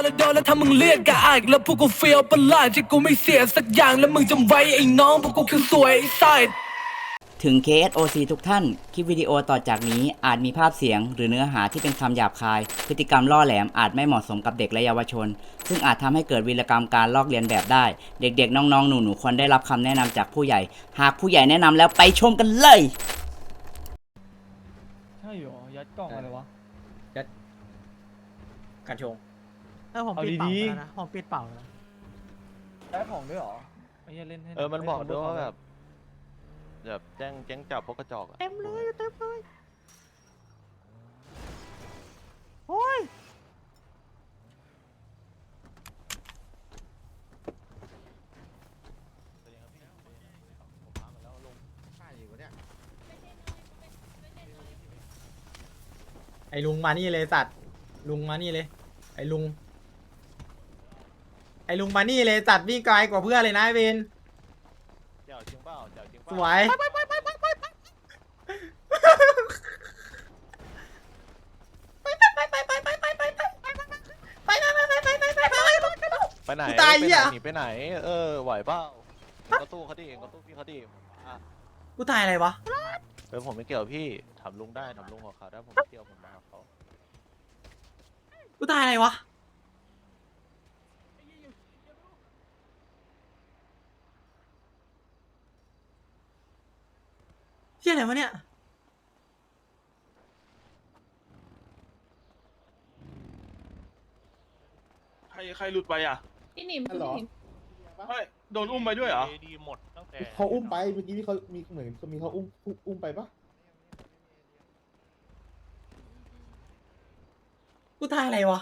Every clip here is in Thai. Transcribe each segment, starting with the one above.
นแล้วโดนแล้วถ้ามึงเรียกกะอายแล้วพวกกูเฟียวประหลาดที่กูไม่เสียสักอย่างแล้วมึงจำไว้ไอ้น้องพวกกูคือสวยไอ้ไซดถึง KSOC ทุกท่าน คลิปวิดีโอต่อจากนี้อาจมีภาพเสียง หรือเนื้อหาที่เป็นคำหยาบคาย พฤติกรรมล่อแหลมอาจไม่เหมาะสมกับเด็กและเยาวชน ซึ่งอาจทำให้เกิดวีรกรรมการลอกเลียนแบบได้ เด็กๆ น้องๆ หนูๆ ควรได้รับคำแนะนำจากผู้ใหญ่ หากผู้ใหญ่แนะนำแล้วไปชมกันเลย ใช่เหรอ ยัดกล่องอะไรวะกันชง เออผมเอาปิดเป่าดีๆแล้วนะผมปิดเป่าแล้วได้ของด้วยเหรอไอ้เหี้ยเล่นให้เออมันบอกด้วยว่าให้แบบแบบแจ้งแจ้งจับพวกกระจอกอะเต็มเลยเต็มเลยโอ้ยไอ้ลุงมานี่เลยสัตว์ลุงมานี่เลย ไอ้ลุงไไอ้ลุงมานี่เลยจัดวิ่งไกลกว่าเพื่อเลยนะไอ้เวนเจ้าจริงเปล่าเจ้าจริงเปสล่าวยไปไหนกูตายเหี้ย ไปไหนหนีไปไหน เออไหวเปล่าเองก็ตู้เขาดิเองก็ตู้พี่เขาดิอะกูตายอะไรวะเออผมไม่เกี่ยวพี่ถามลุงได้ถามลุงของเขาได้ผมไม่เกี่ยวผมมากับเขากูตายอะไรวะ เชี่ยอะไรวะเนี่ย ใครใครหลุดไปอะพี่หนิมพี่หนิมไม่โดนอุ้มไปด้วยเหรอ ดีหมดตั้งแต่เขาอุ้มไปเมื่อกี้ที่เขามีเหมือนมีเขาอุ้มอุ้มไปปะกูตายอะไรวะ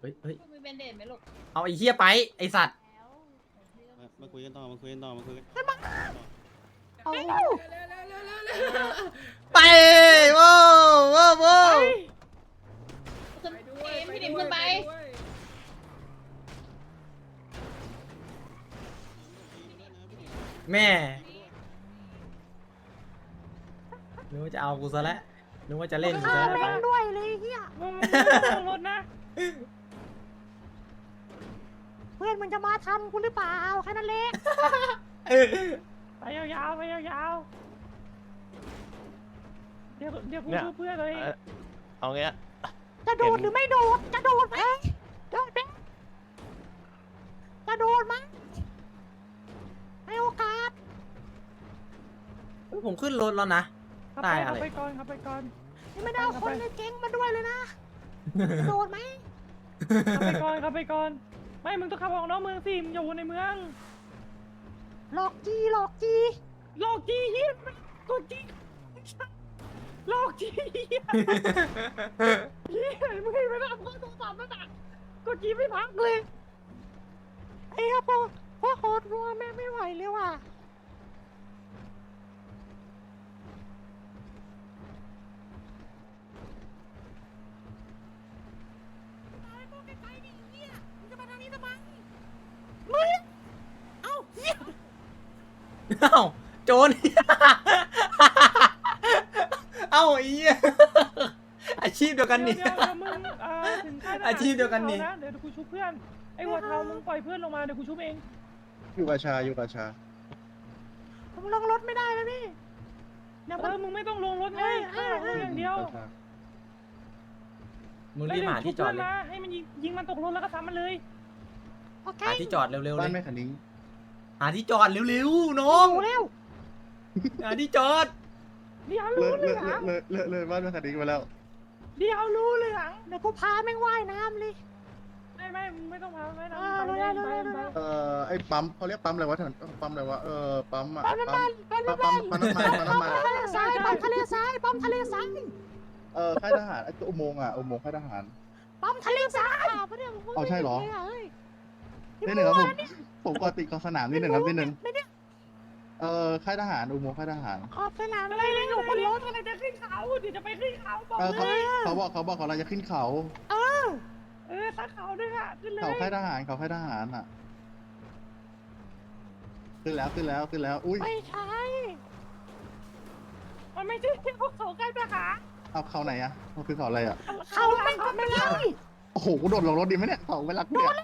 เฮ้ยเฮ้ยคุณมี เบนเดตไหมลูกเอาไอ้เหี้ยไปไอ้สัตว์แล้วมาคุยกันต่อมาคุยกันต่อมาคุยกันเอาไปโว้วโว้วโว้วขึ้นพี่หนิมขึ้นไปแม่นึกว่าจะเอากูซะแล้วนึกว่าจะเล่นกูฆ่าซะแล้วแม่งด้วยเลยเฮียรถนะเพื่อน มึงจะมาทำกูหรือเปล่าแค่นั้นเองไปยาวๆไปยาวๆเดี๋ยวเดี๋ยวกูเนี่ย ช่วยเพื่อนเลยเอ่อเอาเงี้ยจะโดดเห็นหรือไม่โดดจะโดดไหมโดดไหมจะโดดไหมให้โอกาสผมขึ้นรถแล้วนะ ขับได้ไปอะไร ขับไปก่อนขับไปก่อน นี่ไม่ได้เอาคนในเก๊งมาด้วยเลยนะจะโดดไหมขับไปก่อนขับไปก่อน ไม่มึงต้องขับออกนอกเมืองสิมึงอย่าวนในเมืองหลอกจีหลอกจีหลอกจีเฮียกดจีหลอกจีเฮียเฮียมึงเห็นไหมล่ะมึงโทรศัพท์นั่นน่ะกดจีไม่พักเลยไอ้ครับพ่อพ่อโหดรัวแม่ไม่ไหวเลยว่ะมึงเอ้าเหี้ย เอ้าโจร เอ้าไอ้เหี้ยอาชีพเดียวกันนี่เดี๋ยวเดี๋ยวมึงเอ่อถึงค่ายทหารอาชีพเดียวกันนี่ อาะเดี๋ยวกูชุบเพื่อน ไอ้หัวเทามึงปล่อยเพื่อนลงมาเดี๋ยวกูชุบเอง อยู่กับชาอยู่กับชา ผมลงรถไม่ได้เลยพี่เดี๋ยวเอมันอมึงไม่ต้องลงรถไงเอข้างอหลังเออรถอย่างเดียวชามึงแล้วรีบเดี๋ยวหาชุที่บจอเพื่ดอนเลยมาให้มันยิงยิงมันตกรถแล้วก็ซ้ำมันเลย โอเคหาที่จอดเร็วๆเลบ้านย แม่ขันนิ้ง หาที่จอดเร็วๆน้องโอ้เร็วหาที่จอดเดี๋ยวเลรู้ยเหเลลืยองเลยเลยเลยบ้านแม่ขันนิ้งมาแล้ว เดี๋ยวรู้เหลืองเดี๋ยวกูพาแม่งว่ายน้ำเลย ไม่ไม่มึงไม่ต้องพาไม่ต้องอ่าไปรู้เลแล้วยรู้ไปแล้วรู้ไปแล้วเอ่อไอ้ปั๊มเขาเรียกปั๊มอะไรวะถนนปั๊มอะไรวะเออปั๊มอะปั๊มน้ำมันปั๊มน้ำปั๊มัมนปั๊มน้ำมันปั๊มน้ำมันทะเลทรายปั๊มทะเลทรายปั๊มทะเลทรายเออค่ายทหารไอ้ตัวอุโมงค์อะอุโมงค์ค่ายทหาร ปั๊มทะเลทรายปะเนี่ยมึงเอาใช่เหรอ ไม่นิได้ ดหนึ่งครับเลยผมผมกอติดกับสนามนิดหนึ่งครับนิดหนึ่งไม่ได้ เออค่ายทหารอุโมงค์ค่ายทหารขอบสนามอะไรเลยอยู่บนรถอะไรจะขึ้นเขาเดี๋ยวจะไปขึ้นเขาบอกเออเลเขายเขาบอกเขาบอกเขาเราจะขึ้นเขาเออเออสักเขาด้วยค่ะขึ้นเลยเขาค่ายทหารเขาค่ายทหารอะขึ้นแล้วขึ้นแล้วขึ้นแล้วอุ้ยไม่ใช่มันไม่ใช่พวกเขาใกล้ไปหาเอาเขาไหนอะมันคือเขาอะไรอะเขาไม่ทำอะไรโอ้โหกูโดดลงรถดีไหมเนี่ยเขาไม่รักกูเนี่ย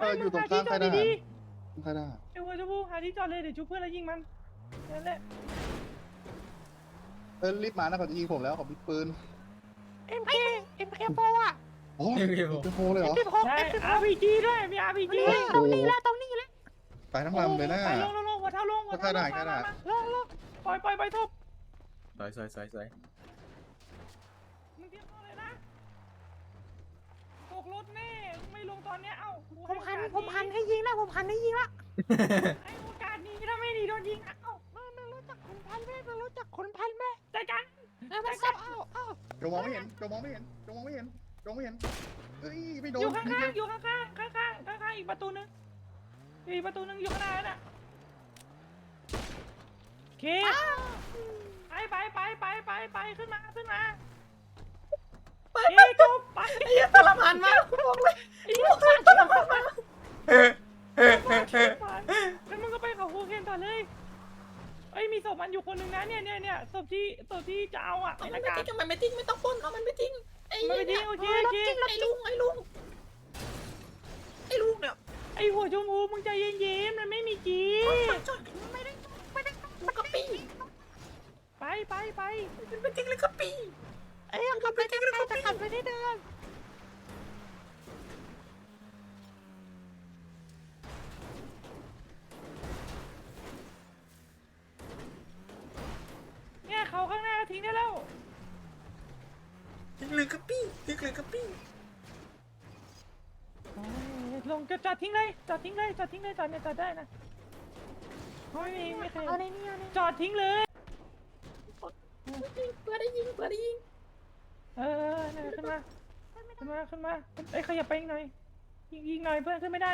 เอออยู่ตรงข้างใครได้ดีใครได้ๆไอ้หัวชมพูหาที่จอดเลยเดี๋ยวชุบเพื่อนแล้วยิงมันนั่นแหละเออรีบมานะเขาจะยิงผมแล้วเขามีปืนเอ็มเคเอ็มเคโฟอะโอ้ยเป็นโพเลยเหรอสิบหกใช่เอ็มสิบหก RPG ด้วยมี RPG ตรงนี้แล้วตรงนี้แล้วไปทั้งลำเลยนะไปลงลงลงหัวเท้าลงหัวเท้าลได้งก็ได้มาลงลงปล่อยปล่อยปล่อยทุบสวยสวยสวยสวย มึงเตรียมตัวเลยนะตกรถแน่ไม่ลงต อนเนี้ยเอ้ากูผมหัน ให้โอกาสผมหันให้ยิงแล้วผมหันให้ยิงแล้วให้โอกาสนี้ถ้าไม่ดีโดนยิงเอ้าไม่ไม่รู้จักคนพันแม่ไม่รู้จักคนพันแม่จัดการเออมันซับเอ้าเอ้าจงมองไม่เห็นจงมองไม่เห็นจงมองไม่เห็นจงไม่เห็นเอ้ยไม่โดอนยู่ข้างๆอยู่ข้างๆข้างๆข้างๆอีกประตูนึงอีกประตูนึงอยู่ข้างหน้าน่ะโอเคไปไปไปไปไปไปขึ้นมาขึ้นมา ไปไปจบไปไอ้เหี้ยทรมานมากกูบอกเลยไอ้เหี้ยทรมานมากแล้วมึงก็ไปเขาโคเคนต่อเลยเอ้ยมีศพมันอยู่คนหนึ่งนะเนี่ยเนี่ยเนี่ยศพที่ศพที่จะเอาอะเอาไอ้มันน้าไม่กากทิ้งเอามันไม่ทิ้งไม่ต้องปล้นเอามันไม่ทิ้งไอ้ม่เหี้ดียโอเคโอเคไอ้ลุงไอ้ลุงไอ้ลุงเนี่ยไอ้หัวชมพูมึงใจเย็นๆมันไม่มีจีจอดไม่ได้ไม่ได้มันก็ปีไปไปไปมันไม่ทิ้งเลยก็ปี ขับไปได้เดินเนี่ยเขาข้างหน้าทิ้งได้แล้วทิ้งเลยก็ปีทิ้งเลยก็ปีลงจะจอดทิ้งเลยจอดทิ้งเลยจอดทิ้งเลยจอดเนี่ยจอดได้นะไม่มีไม่เคยเอาในนี่เอาในจอดทิ้งเลยยิงเพื่อได้ยิงเพื่อได้ยิงเออ เออเนี่ยขึ้นมา ขึ้นมา ขึ้นมาเอ้ยขยับไปอีกหน่อย ยิงยิงหน่อยเพื่อนขึ้นไม่ได้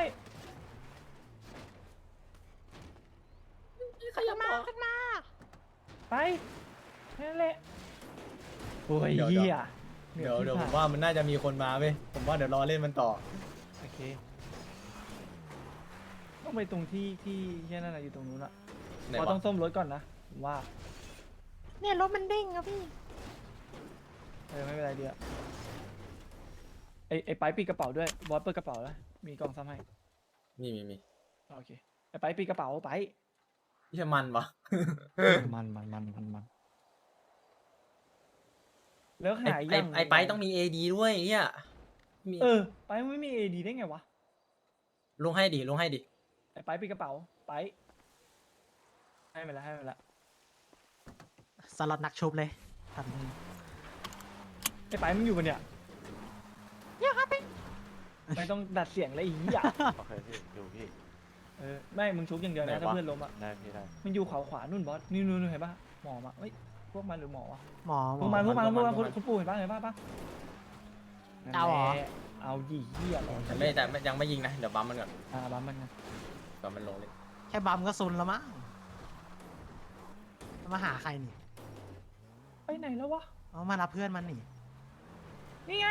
ขยับมามาขึ้นมา ไปนั่นแหละโอ้ยเดี๋ยว เหี้ยเดี๋ยวเดี๋ยวผมว่ามันน่าจะมีคนมาเว้ยผมว่าเดี๋ยวรอเล่นมันต่อ โอเค ต้องไปตรงที่ที่แค่นั่นแหละอยู่ตรงนู้นอะไหนเราวะต้องส้มรถก่อนนะผมว่า เนี่ยรถมันเด้งอะพี่เออไม่เป็นไรเดียวไอไอไปปิดกระเป๋าด้วยบอสเปิดกระเป๋าแล้วมีกล่องซ้ำให้มีมีมีโอเคไอไปปิดกระเป๋าไปเหี้ยมันวะมันมันมันมันมันแล้วไอ้หายไอ้ยังไอ้ไปต้องมีเอดีด้วยเฮียมีเออไปไม่มีเอดีได้ไงวะลงให้ดิลงให้ดิไอไปปิดกระเป๋าไปให้ไปแล้วให้ไปแล้วสล็อตนักชุบเลยทไอไปมึงอยู่ปะเนี่ยำเนี่ยครับพี่ไม่ต้องดัดเสียงเลยอีอะโอเคพี่อยู่พี่เออไม่มึงชุบอย่างเดียวไหนะนวะถ้าเพื่อนล้มอะได้พี่ได้มันอยู่เขาขวานู่นบอสนี่นู่นนู่นเห็นปะหมอมาเอ้ยพวกมันหรือหมอวะหมอพวกมันพวกมันพวกมันคุณคุณปู่เห็นปะเห็นปะปะเอาเหรอ นั่นแหละเอาดีเหี้ยรอแต่ไม่แต่ไม่ยังไม่ยิงนะ เดี๋ยวบัมมันก่อนอ่าบัมมันนะก่อนมันลงเลยแค่บัมก็ซุนแล้วมั้งมาหาใครนี่ไปไหนแล้ววะเอามารับเพื่อนมันนี่ นี่ไง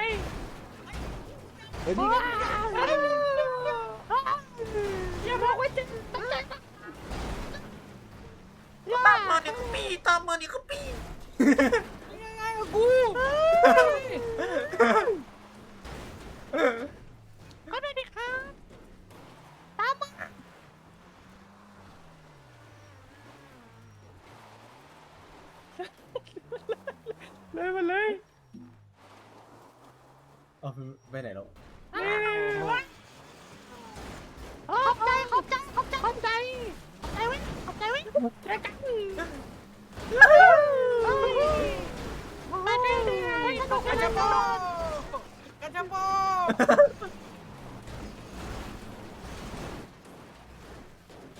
อย่าบอกว่าจะตามมาเนี่ยก็ปีตามมาเนี่ยก็ปี ง่ายกับกู ก็ได้ดิครับตามมา เลยมาเลย เอาไปไหนแล้วขอบใจขอบใจขอบใจขอบใจขอบใจเว้ยขอบใจเว้ยแจ็คกันมาได้เลยสนุกกันจะโบกันจะโบ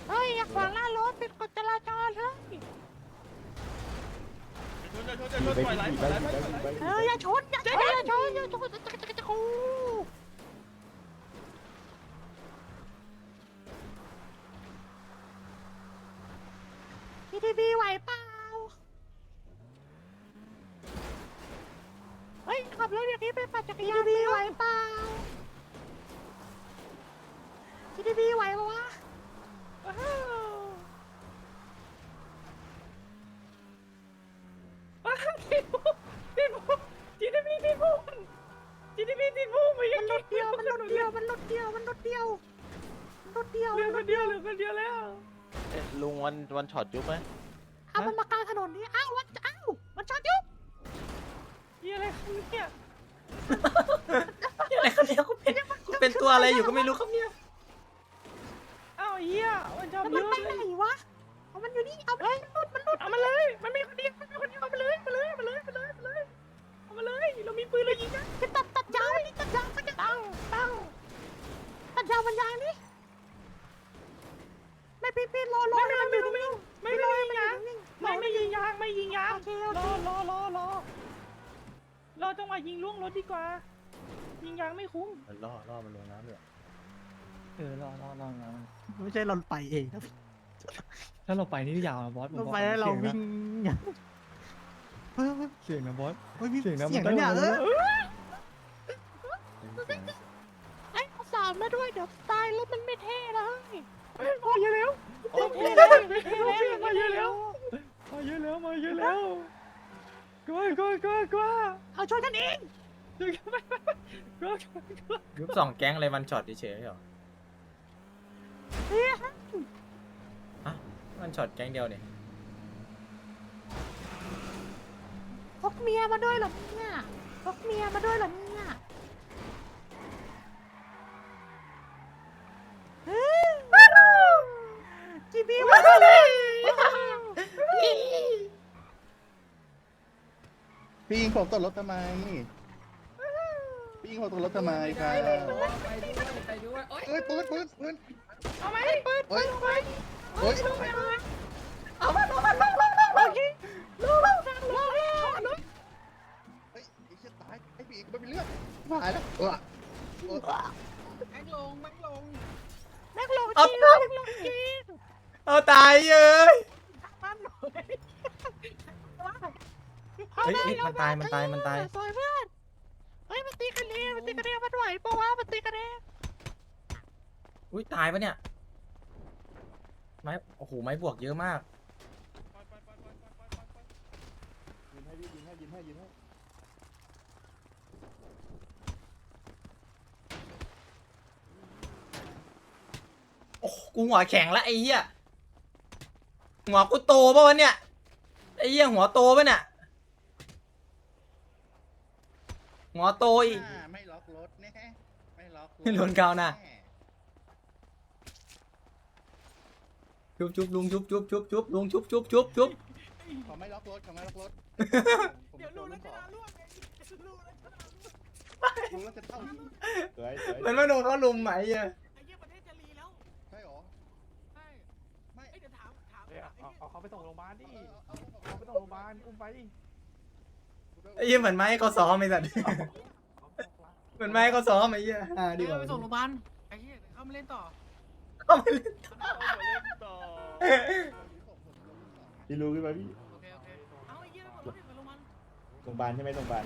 เฮ้ยอย่าขวางหน้ารถปิดกฎจราจรเฮ้ยชนชนชนชนปล่อยไหลปล่อยไหลปล่อยไหลเอออย่าชนอย่าชนอย่าชนอย่าชนจะจะจะจะ กูทีทีบีไหวเปล่าเฮ้ยขับรถอย่างนี้ไปปั่นจักรยานทีทีบีไหวเปล่าทีทีบีไหวปะวะอ้าว ติดพุ่งติดพุ่งจีดีพีติดพุ่งจีดีพีติดพุ่ งไปยัมังนรถเดียวมันรถเดียวมันรถเดียวมันรถเดียวรถเดียวเหลือคนเดียวเหลือคนเดียวแล้วเอ๊ะลุงวันวันช็อตยุบไหมเอามันมากลางถนนนี้อ้าววันอ้าวมันชอดยุบยี่อะไรครับเนี่ยอะไรครับเนี่ยกูเป็นกูเป็นตัวอะไรอยู่ก็ไม่รู้ครับเนี่ยอ้าวเฮียมันชอบแล้วมันเยไปอะไหเลนยวะเอามันอยู่นี่เอามันหลุดมันหลุดเอามาเลย มันมีคนเดียวมันมีคนเดียวเอามาเลยมาเลยมาเลยมาเลยมาเลยเอามาเลยเรามีปืนเรายิงนะจะตัดตั ดยาวนี่ตัดยาวมันจะตั้งตั้งตัดยาวมันยางนี่ไม่พี่พี่รอรอไม่ให้ไม่มันอไม่ยู่ไม่นิ่งไม่ไม่ยิงให้ยางมันอยู่นิ่งไม่ไม่ยิงยางไม่ยิงยางโอรอรอรอรอรอจังหวะยิงล่วงรถดีกว่า ยิงยางไม่คุ้มมันล่อล่อมันลงน้ำเลยเออรอรอรอรอไม่ใช่เราไปเองนะถ้าเราไปนี่ยาวนะบอสเราไปแล้วเราวิ่งเฮ้ยเสียงนะบอสเฮ้ยมีเสีเสียงงนะเนี่ยงเออเอาสามมาด้วยเดี๋ยวตายแล้วมันไม่เท่นะเฮ้ยมาเยอะแล้วโอเคแล้วไม่เท่แล้วมาเยอะแล้วมาเยอะแล้วมาเยอะแล้วกลัวกลัวกลัวกลัวเอาช่วยกันเองกลัวกลัวกลัวกลัวยุบสองแก๊งเลยวันช็อตเฉยๆเหรอเฮ้ยฮะวันช็อตแก๊งเดียวเนี่ยพกเมียมาด้วยเหรอเนี่ยพกเมียมาด้วยเหรอเนี่ยเฮ้ยจีบีมาเลย พี่ยิงผมตกรถทำไม พี่ยิงผมตกรถทำไมครับไปด้วยโอ๊ยเอ้ยปืนปืนปืนเอาไหมเปิดเฮ้ยเฮ้ยเอามาเอามาลงลงลงลงยิงลงลงลงลงลงเฮ้ยไอ้เชี่ยตายไอ้พี่มันเป็นเลือดหายแล้วเออแม็กลงแม็กลงแม็กลงจีแม็กลงจีเอาตายเย้ย เลยเฮ้ยเฮ้ยมันตายมันตายมันตาย ซอยเพื่อน เฮ้ยมันตีกันเองมันตีกันเองมันไหวปะวะมันตีกันเองอุ้ยตายปะเนี่ย ไม้ โอ้โห ไม้บวกเยอะมาก ยิงให้พี่ยิงให้ยิงให้ยิงให้โอ้โหกูหัวแข็งแล้วไอ้เหี้ย หัวกูโตปะวะเนี่ย ไอ้เหี้ยหัวโตปะเนี่ย หัวโตอีกอ่าไม่ล็อกรถแน่ไม่ล็อกรถไม่โดนกาวน่ะจุบจุบลุงจุบจุบจุบจุบลุงจุบจุบจุบจุบเขาไม่ล็อกรถเขาไม่ล็อกรถเดี๋ยวลูกแล้วจะล่วงลูกแล้วจะเท่าสวยสวยมันไม่โดนเขาลุมไหมเหี้ยไอ้เหี้ยประเทศจะรีแล้วใช่หรอใช่ไม่เอ้ยเดี๋ยวถามถามเอาเอาเขาไปส่งโรงพยาบาลดิเอาเอาเอาเอาไปส่งโรงพยาบาลอุ้มไป ไอ้เหี้ยเหมือนไม้เขาซ้อมไอ้สัตว์เหมือนไม้เขาซ้อมไอ้เหี้ยอ่าดีกว่าไปส่งโรงพยาบาลไอ้เหี้ยเข้ามาเล่นต่อเขาไม่เล่นเอามาเล่นต่อพี่รู้ขึ้นมาพี่โอเคโอเคเอาไอ้เหี้ยแล้วกดรถถึงไปโรงพยาบาลโรงพยาบาลใช่ไหมโรงพยาบาล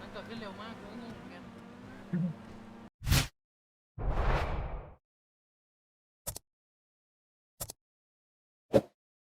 มันเกิดขึ้นเร็วมากกูงงเหมือนกัน